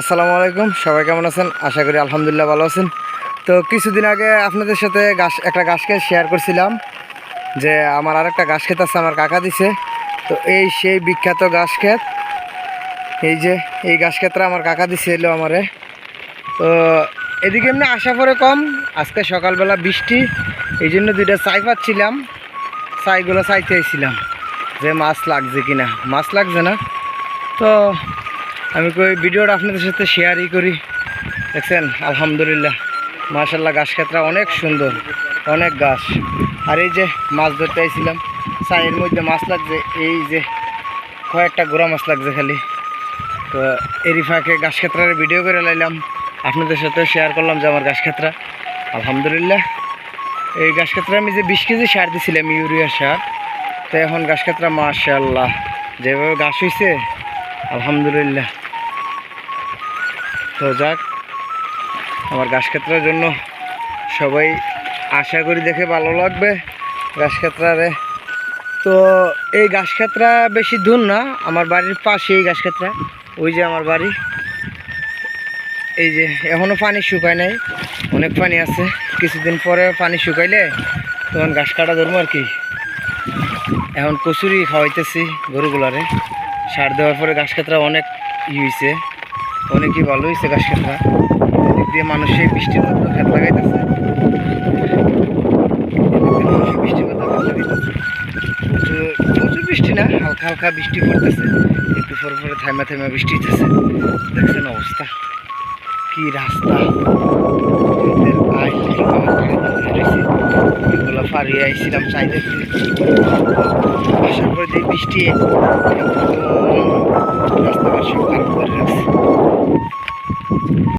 আসসালামু আলাইকুম, সবাই কেমন আছেন? আশা করি আলহামদুলিল্লাহ ভালো আছেন। তো কিছুদিন আগে আপনাদের সাথে গাছ একটা গাছ ক্ষেত শেয়ার করছিলাম, যে আমার আর একটা গাছ ক্ষেত আছে, আমার কাকা দিছে। তো এই সেই বিখ্যাত গাছ ক্ষেত, এই যে এই গাছ ক্ষেতটা আমার কাকা দিছে এলো আমারে। তো এদিকে এমনি আসা পরে কম, আজকে সকালবেলা বৃষ্টি, এই জন্য দুইটা চাই পাচ্ছিলাম। চাইগুলো চাইতে আইছিলাম, যে মাছ লাগছে কিনা। মাছ লাগছে না। তো আমি কই ভিডিওটা আপনাদের সাথে শেয়ারই করি। দেখছেন? আলহামদুলিল্লাহ। মাশাল্লাহ গাছ ক্ষেত্রা অনেক সুন্দর, অনেক গাছ। আর এই যে মাছ ধরতে আইছিলাম চায়ের মধ্যে মাছ লাগছে, এই যে কয়েকটা গোড়া মাছ লাগছে খালি। তো এরই ফাঁকে গাছ ক্ষেত্রার ভিডিও করে লাইলাম আপনাদের সাথে শেয়ার করলাম যে আমার গাছ ক্ষেত্রা আলহামদুলিল্লাহ। এই গাছ ক্ষেত্রে আমি যে বিশ কেজি সার দিছিলাম, ইউরিয়া সার। তো এখন গাছ ক্ষেত্রা মাশাল্লাহ যেভাবে গাছ হয়েছে আলহামদুলিল্লাহ। তো যাক, আমার গাছ ক্ষেত্রের জন্য সবাই আশা করি দেখে ভালো লাগবে গাছ ক্ষেত্রারে তো এই গাছ ক্ষেত্রা বেশি দূর না, আমার বাড়ির পাশে এই গাছ ক্ষেত্রা ওই যে আমার বাড়ি। এই যে এখনও পানি শুকায় নাই, অনেক পানি আছে, কিছুদিন পরে পানি শুকাইলে তখন গাছ কাটা ধরবো আর কি। এখন কচুরি খাওয়াইতেছি গরুগুলারে, সার দেওয়ার পরে গাছ ক্ষেত্রা অনেক ই হয়েছে অনেকই ভালো হয়েছে গাছ ক্ষেত্রা এদিক দিয়ে মানুষ বৃষ্টির খেত লাগাইতেছে। বৃষ্টির মধ্যে খেত লাগাইতেছে। প্রচুর বৃষ্টি না, হালকা হালকা বৃষ্টি পড়তেছে। একটু পরে পরে থাইমা থাইমা বৃষ্টি হইতেছে। দেখছেন অবস্থা? কি রাস্তা। এগুলো ফারিয়ে আইছিলাম চাই দেখতে আসার পরে যে বৃষ্টি রাস্তাঘাট সব খারাপ করে রাখছে।